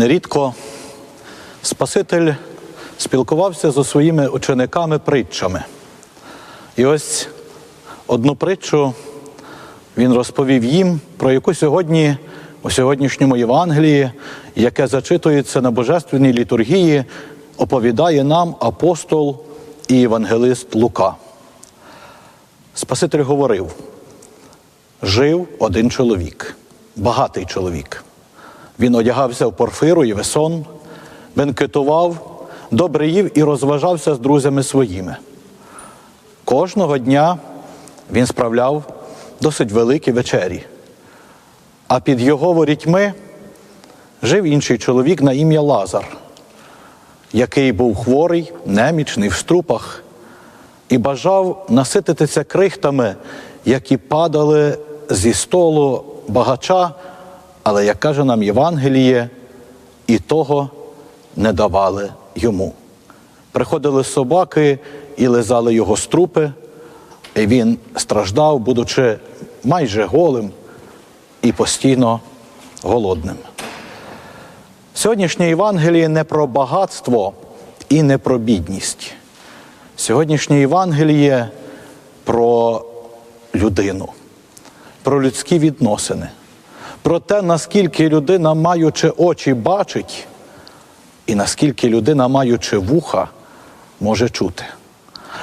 Нерідко Спаситель спілкувався зі своїми учениками притчами. І ось одну притчу він розповів їм, про яку сьогодні у сьогоднішньому Євангелії, яке зачитується на божественній літургії, оповідає нам апостол і євангелист Лука. Спаситель говорив: жив один чоловік, багатий чоловік. Він одягався в порфиру і весон, бенкетував, добре їв і розважався з друзями своїми. Кожного дня він справляв досить великі вечері. А під його ворітьми жив інший чоловік на ім'я Лазар, який був хворий, немічний в струпах, і бажав насититися крихтами, які падали зі столу багача, але, як каже нам Євангеліє, і того не давали йому. Приходили собаки і лизали його струпи, і він страждав, будучи майже голим і постійно голодним. Сьогоднішнє Євангеліє не про багатство і не про бідність. Сьогоднішнє Євангеліє про людину, про людські відносини, про те, наскільки людина, маючи очі, бачить, і наскільки людина, маючи вуха, може чути.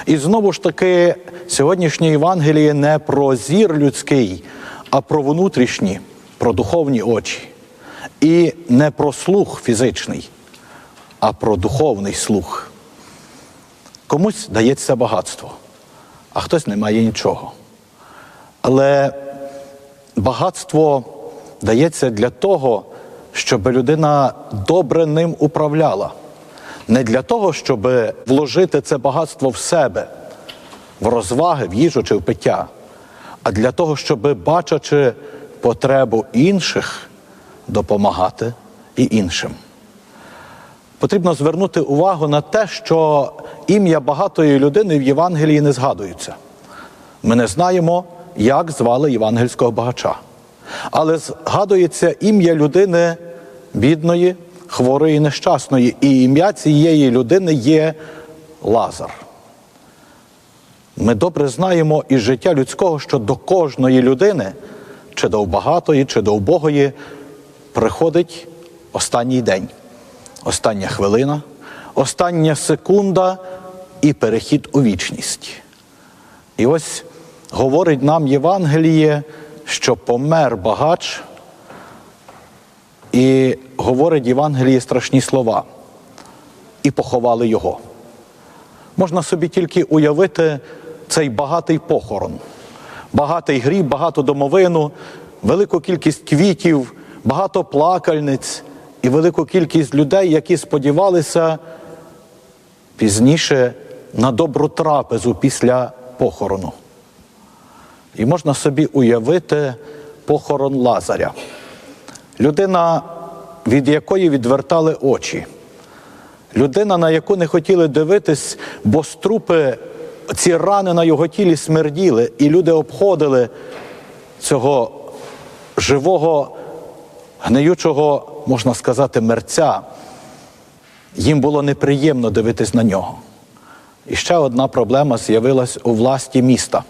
І знову ж таки, сьогоднішнє Євангеліє не про зір людський, а про внутрішні, про духовні очі. І не про слух фізичний, а про духовний слух. Комусь дається багатство, а хтось не має нічого. Але багатство дається для того, щоб людина добре ним управляла. Не для того, щоб вложити це багатство в себе, в розваги, в їжу чи в пиття, а для того, щоб, бачачи потребу інших, допомагати і іншим. Потрібно звернути увагу на те, що ім'я багатої людини в Євангелії не згадується. Ми не знаємо, як звали євангельського багача. Але згадується ім'я людини бідної, хворої, нещасної, і ім'я цієї людини є Лазар. Ми добре знаємо із життя людського, що до кожної людини, чи до багатої, чи до убогої, приходить останній день, остання хвилина, остання секунда і перехід у вічність. І ось говорить нам Євангеліє, що помер багач, і говорить Євангеліє страшні слова, і поховали його. Можна собі тільки уявити цей багатий похорон, багатий гріб, багату домовину, велику кількість квітів, багато плакальниць і велику кількість людей, які сподівалися пізніше на добру трапезу після похорону. І можна собі уявити похорон Лазаря. Людина, від якої відвертали очі. Людина, на яку не хотіли дивитись, бо струпи, ці рани на його тілі смерділи, і люди обходили цього живого, гниючого, можна сказати, мерця. Їм було неприємно дивитись на нього. І ще одна проблема з'явилась у власті міста.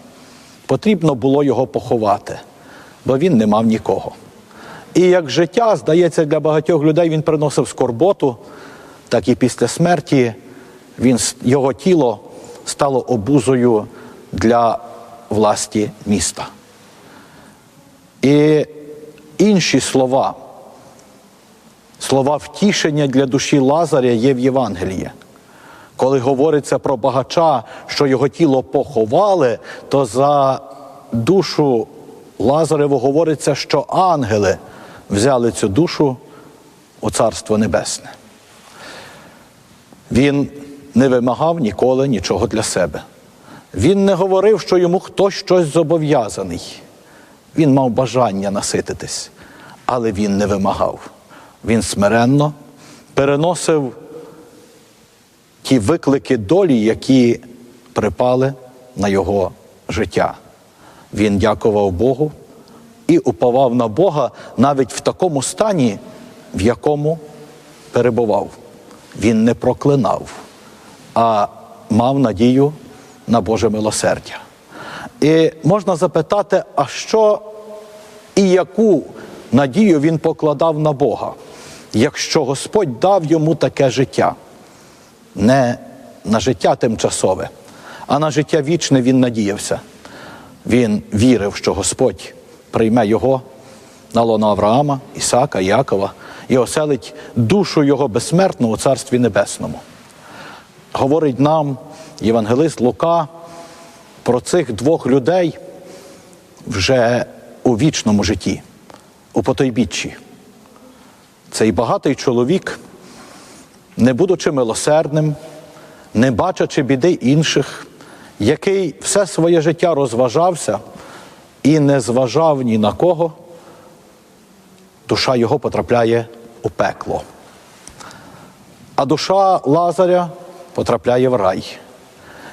Потрібно було його поховати, бо він не мав нікого. І як життя, здається, для багатьох людей він приносив скорботу, так і після смерті він, його тіло стало обузою для власті міста. І інші слова, слова втішення для душі Лазаря є в Євангелії. Коли говориться про багача, що його тіло поховали, то за душу Лазареву говориться, що ангели взяли цю душу у Царство Небесне. Він не вимагав ніколи нічого для себе. Він не говорив, що йому хтось щось зобов'язаний. Він мав бажання насититись, але він не вимагав. Він смиренно переносив ті виклики долі, які припали на його життя. Він дякував Богу і уповав на Бога навіть в такому стані, в якому перебував. Він не проклинав, а мав надію на Боже милосердя. І можна запитати, а що і яку надію він покладав на Бога, якщо Господь дав йому таке життя, не на життя тимчасове, а на життя вічне він надіявся. Він вірив, що Господь прийме його на лоно Авраама, Ісака, Якова і оселить душу його безсмертну у Царстві Небесному. Говорить нам євангелист Лука про цих двох людей вже у вічному житті, у потойбіччі. Цей багатий чоловік, не будучи милосердним, не бачачи біди інших, який все своє життя розважався і не зважав ні на кого, душа його потрапляє у пекло. А душа Лазаря потрапляє в рай.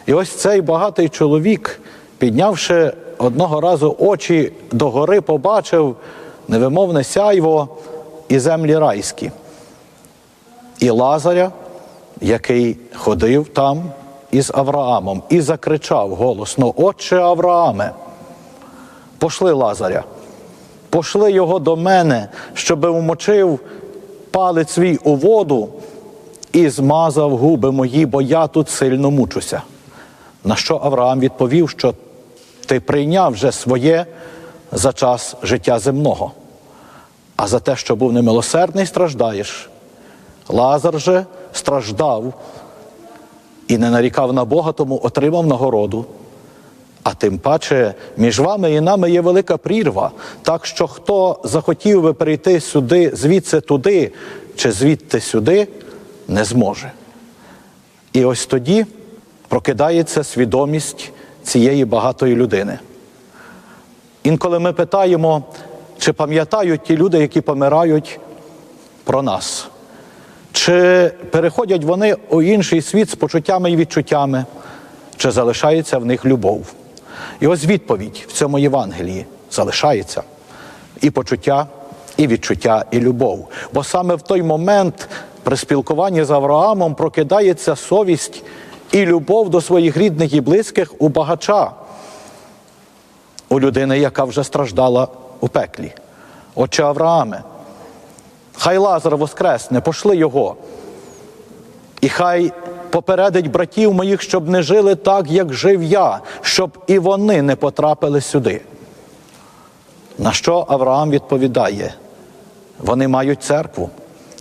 І ось цей багатий чоловік, піднявши одного разу очі догори, побачив невимовне сяйво і землі райські. І Лазаря, який ходив там із Авраамом, і закричав голосно: Отче Аврааме, пошли Лазаря, пошли його до мене, щоби вмочив палець свій у воду і змазав губи мої, бо я тут сильно мучуся. На що Авраам відповів, що ти прийняв вже своє за час життя земного, а за те, що був немилосердний, страждаєш. Лазар же страждав і не нарікав на Бога, тому отримав нагороду. А тим паче між вами і нами є велика прірва, так що хто захотів би перейти сюди, звідси туди чи звідти сюди, не зможе. І ось тоді прокидається свідомість цієї багатої людини. Інколи ми питаємо, чи пам'ятають ті люди, які помирають про нас, чи переходять вони у інший світ з почуттями і відчуттями, чи залишається в них любов. І ось відповідь в цьому Євангелії залишається і почуття, і відчуття, і любов. Бо саме в той момент при спілкуванні з Авраамом прокидається совість і любов до своїх рідних і близьких у багача, у людини, яка вже страждала у пеклі. Отче Аврааме, хай Лазар воскресне, пошли його. І хай попередить братів моїх, щоб не жили так, як жив я, щоб і вони не потрапили сюди. На що Авраам відповідає? Вони мають церкву,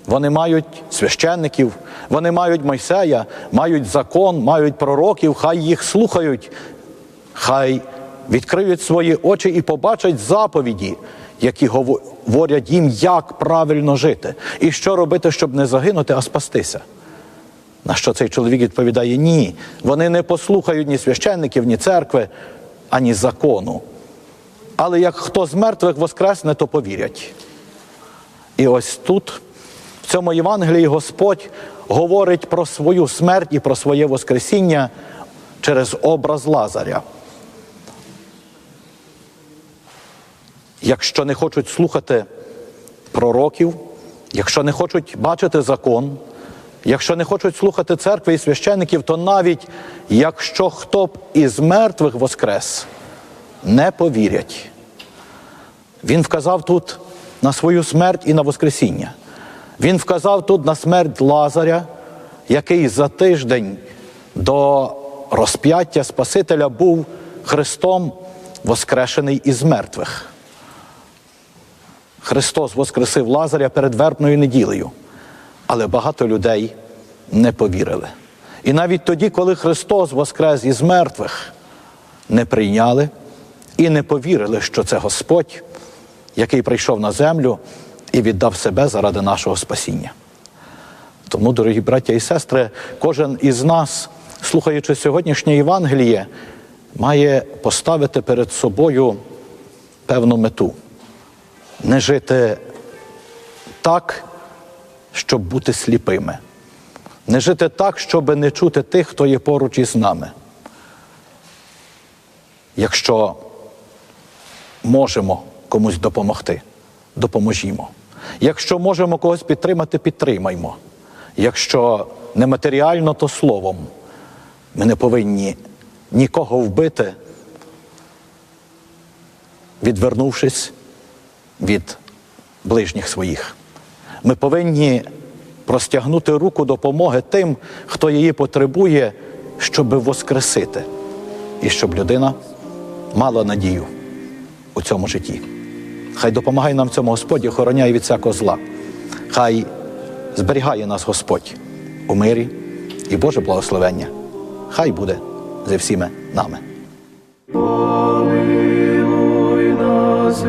вони мають священників, вони мають Мойсея, мають закон, мають пророків, хай їх слухають, хай відкриють свої очі і побачать заповіді, які говорять їм, як правильно жити, і що робити, щоб не загинути, а спастися. На що цей чоловік відповідає: ні, вони не послухають ні священників, ні церкви, ані закону. Але як хто з мертвих воскресне, то повірять. І ось тут, в цьому Євангелії, Господь говорить про свою смерть і про своє Воскресіння через образ Лазаря. Якщо не хочуть слухати пророків, якщо не хочуть бачити закон, якщо не хочуть слухати церкви і священиків, то навіть якщо хто б із мертвих воскрес, не повірять. Він вказав тут на свою смерть і на Воскресіння. Він вказав тут на смерть Лазаря, який за тиждень до розп'яття Спасителя був Христом воскрешений із мертвих. Христос воскресив Лазаря перед вербною неділею, але багато людей не повірили. І навіть тоді, коли Христос воскрес із мертвих, не прийняли і не повірили, що це Господь, який прийшов на землю і віддав себе заради нашого спасіння. Тому, дорогі браття і сестри, кожен із нас, слухаючи сьогоднішнє Євангеліє, має поставити перед собою певну мету. Не жити так, щоб бути сліпими. Не жити так, щоб не чути тих, хто є поруч із нами. Якщо можемо комусь допомогти, допоможімо. Якщо можемо когось підтримати, підтримаймо. Якщо не матеріально, то словом. Ми не повинні нікого вбити, відвернувшись від ближніх своїх. Ми повинні простягнути руку допомоги тим, хто її потребує, щоб воскресити, і щоб людина мала надію у цьому житті. Хай допомагає нам цьому Господь, і охороняє від всякого зла. Хай зберігає нас Господь у мирі і Боже благословення. Хай буде зі всіми нами. Помилуй нас,